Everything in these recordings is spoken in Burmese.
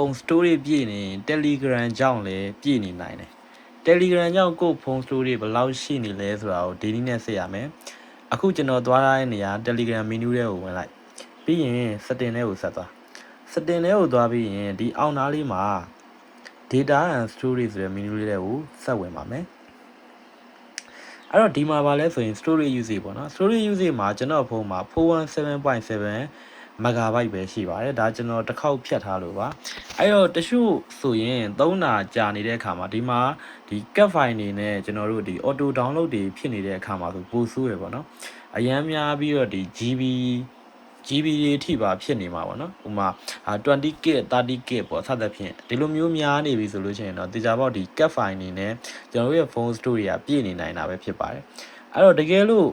ပုံ story ပြည့်နေ Telegram ကြောင့်လည်းပြည့်နေနိုင်တယ် Telegram ကြောင့်ကိုယ့်ဖုန်း story ဘယ်လောက်ရှိနေလဲဆိုတာကိုဒီနည်းနဲ့ဆက်ရမယ်အခုကျွန်တော်သွားထားတဲ့နေရာ Telegram menu ထဲကိုဝင်လိုက်ပြီးရင် setting ထဲကိုဆက်သွား setting ထဲကိုသွားပြီးရင်ဒီအောက်နားလေးမှာ data and storage ဆိုတဲ့ menu လေးတွေကိုဆက်ဝင်ပါမယ်အဲ့တော့ဒီမှာပါလဲဆိုရင် storage usage ပေါ့နော် storage usage မှာကျွန်တော်ဖုန်းမှာ417.7 megabyte ပဲရှိပါတယ်ဒါကျွန်တော်တစ်ခေါက်ဖြတ်ထားလို့ပါအဲ့တော့တချို့ဆိုရင်3နာကြာနေတဲ့အခါမှာဒီမှာဒီ cat file နေနဲ့ကျွန်တော်တို့ဒီ auto download တွေဖြစ်နေတဲ့အခါမှာဆိုပိုဆိုးရပေါ့နော်အရန်များပြီးတော့ဒီ GB GB တွေအထိပါဖြစ်နေမှာပေါ့နော်ဥပမာ20 GB 30 GB ပေါ့စသဖြင့်ဒီလိုမျိုးများနေပြီဆိုလို့ရှိရင်တော့တေချာပေါက်ဒီ cat file နေနဲ့ကျွန်တော်တို့ရဲ့ phone storage ကပြည့်နေနိုင်တာပဲဖြစ်ပါတယ်အဲ့တော့တကယ်လို့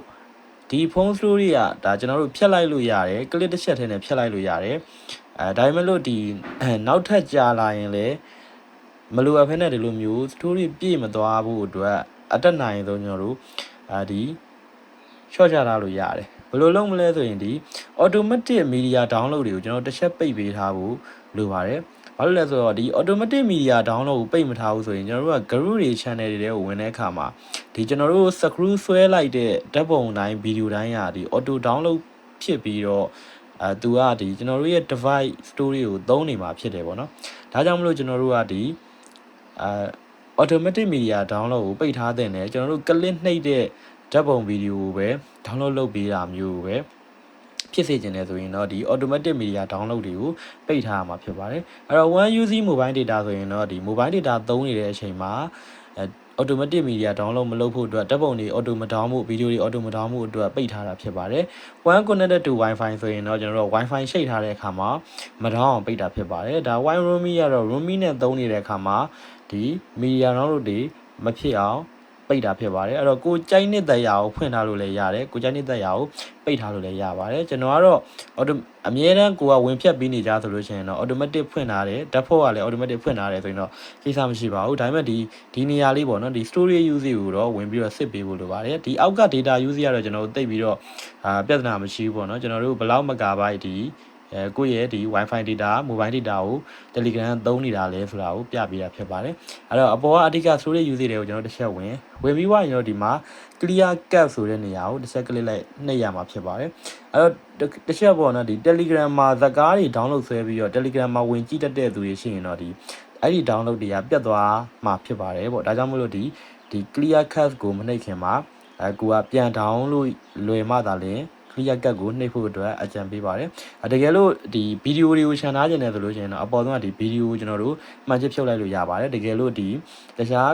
ဒီဖုန်း story ကဒါကျွန်တော်တို့ဖြတ်လိုက်လို့ရတယ် click တစ်ချက်ထဲနဲ့ဖြတ်လိုက်လို့ရတယ်အဲဒါပေမဲ့လို့ဒီနောက်ထပ်ကြာလာရင်လည်းမလိုအပ်ဖ ೇನೆ ဒီလိုမျိုး story ပြည့်မသွားဘူးအတွက်အတက်နိုင်ဆုံးကျွန်တော်တို့အာဒီ short ချထားလို့ရတယ်ဘယ်လိုလုပ်မလဲဆိုရင်ဒီ automatic media download တွေကိုကျွန်တော်တစ်ချက်ပိတ်ပေးထားဖို့လိုပါတယ် ဘာလို့လဲဆိုတော့ဒီ automatic media download ကိုပိတ်မထားဘူးဆိုရင်ကျွန်တော်တို့က group တွေ channel တွေထဲကိုဝင်တဲ့အခါမှာဒီကျွန်တော်တို့ screw ဆွဲလိုက်တဲ့ဓာတ်ပုံတိုင်း video တိုင်းကဒီ auto download ဖြစ်ပြီးတော့အဲသူကဒီကျွန်တော်တို့ရဲ့ device story ကိုသုံးနေမှာဖြစ်တယ်ပေါ့နော်ဒါကြောင့်မလို့ကျွန်တော်တို့ကဒီအဲ automatic media download ကိုပိတ်ထားတဲ့နဲ့ကျွန်တော်တို့ click နှိပ်တဲ့ဓာတ်ပုံဗီဒီယိုကိုပဲ download လုပ်ပေးတာမျိုးပဲ ဖြစ်စေချင်တယ်ဆိုရင်တော့ဒီ automatic media download တွေကိုပိတ်ထားရမှာဖြစ်ပါတယ်အဲ့တော့ one UC mobile data ဆိုရင်တော့ဒီ mobile data သုံးနေတဲ့အချိန်မှာအဲ automatic media download မလုပ်ဖို့အတွက်ဓာတ်ပုံတွေ auto မ down မှုဗီဒီယိုတွေ auto မ down မှုအတွက်ပိတ်ထားတာဖြစ်ပါတယ် one connected to wifi ဆိုရင်တော့ကျွန်တော်တို့ wifi ရှိတ်ထားတဲ့အခါမှာမ down အောင်ပိတ်တာဖြစ်ပါတယ်ဒါ wi roaming ကတော့ roaming နဲ့သုံးနေတဲ့အခါမှာဒီ media download တွေမဖြစ်အောင် ပိတ်တာဖြစ်ပါတယ်အဲ့တော့ကိုကြိုက်နေတဲ့ရာကိုဖွင့်ထားလို့လည်းရတယ်ကိုကြိုက်နေတဲ့ရာကိုပိတ်ထားလို့လည်းရပါတယ်ကျွန်တော်ကတော့ auto အမြဲတမ်းကိုကဝင်ဖြတ်ပြီးနေကြဆိုလို့ရှိရင်တော့ automatic ဖွင့်ထားတယ်ဓာတ်ဖို့ကလည်း automatic ဖွင့်ထားတယ်ဆိုရင်တော့ကိစ္စမရှိပါဘူးဒါပေမဲ့ဒီဒီနေရာလေးပေါ့နော်ဒီ storage use ကိုတော့ဝင်ပြီးတော့စစ်ပေးဖို့လိုပါတယ်ဒီအောက်က data use ကတော့ကျွန်တော်တို့တိတ်ပြီးတော့အာပြဿနာမရှိဘူးပေါ့နော်ကျွန်တော်တို့ဘယ်လောက် megabyte ဒီ အဲကိုယ့်ရဲ့ဒီ wifi data mobile data ကို telegram သုံးနေတာလဲဆိုတာကိုပြပေးတာဖြစ်ပါတယ်အဲ့တော့အပေါ်ကအဓိက storage use တွေကိုကျွန်တော်တစ်ချက်ဝင်ဝင်ပြီးွားရင်တော့ဒီမှာ clear cap ဆိုတဲ့နေရာကိုတစ်ချက် click လိုက်နှိပ်ရမှာဖြစ်ပါတယ်အဲ့တော့တစ်ချက်ပေါ့နော်ဒီ telegram မှာဇာတ်ကားတွေ download ဆွဲပြီးတော့ telegram မှာဝင်ကြည့်တတ်တဲ့သူတွေရှိရင်တော့ဒီအဲ့ဒီ download တွေကပြတ်သွားမှာဖြစ်ပါတယ်ပေါ့ဒါကြောင့်မလို့ဒီဒီ clear cap ကိုမနှိပ်ခင်မှာအဲကိုကပြန် down လို့လွယ်မှသာလျှင် clear cut ကိုနှိပ်ဖို့အတွက်အကြံပေးပါတယ်။တကယ်လို့ဒီဗီဒီယိုတွေကိုခြံထားခြင်းနဲ့ဆိုလို့ရှိရင်တော့အပေါ်ဆုံးကဒီဗီဒီယိုကိုကျွန်တော်တို့မှန်ချစ်ဖြုတ်လိုက်လို့ရပါတယ်။တကယ်လို့ဒီတခြား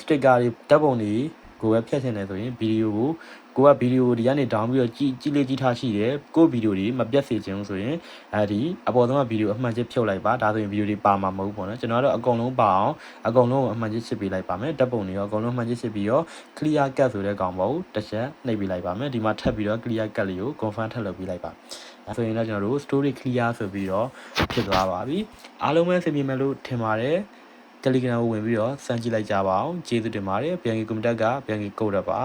စတစ်ကာတွေဓာတ်ပုံတွေ ကိုပဲဖြတ်ချင်တယ်ဆိုရင်ဗီဒီယိုကိုကိုကဗီဒီယိုဒီကနေ down ပြီးတော့ကြည်ကြည်လေးကြည့်ထားရှိတယ်ကိုဗီဒီယိုတွေမပြတ်စေချင်ဘူးဆိုရင်အဲဒီအပေါ်ဆုံးကဗီဒီယိုအမှန်ချစ်ဖြုတ်လိုက်ပါဒါဆိုရင်ဗီဒီယိုတွေပါမှာမဟုတ်ဘူးပေါ့နော်ကျွန်တော်ကတော့အကုန်လုံးပါအောင်အကုန်လုံးအမှန်ချစ်စစ်ပေးလိုက်ပါမယ်ဓာတ်ပုံတွေရောအကုန်လုံးအမှန်ချစ်စစ်ပြီးတော့ clear cut ဆိုတဲ့ကောင်ပေါ့တစ်ချက်နှိပ်ပေးလိုက်ပါမယ်ဒီမှာထပ်ပြီးတော့ clear cut လေးကို confirm ထပ်လုပ်ပေးလိုက်ပါအဲဆိုရင်တော့ကျွန်တော်တို့ story clear ဆိုပြီးတော့ဖြစ်သွားပါပြီအားလုံးပဲဆင်ပြေမယ်လို့ထင်ပါတယ် Telegram ကိုဝင်ပြီးတော့စမ်းကြည့်လိုက်ကြပါအောင်ကျေးဇူးတင်ပါတယ်ပြန်ကြီးကွန်မန့်တက်ကပြန်ကြီးကုတ်ရပါ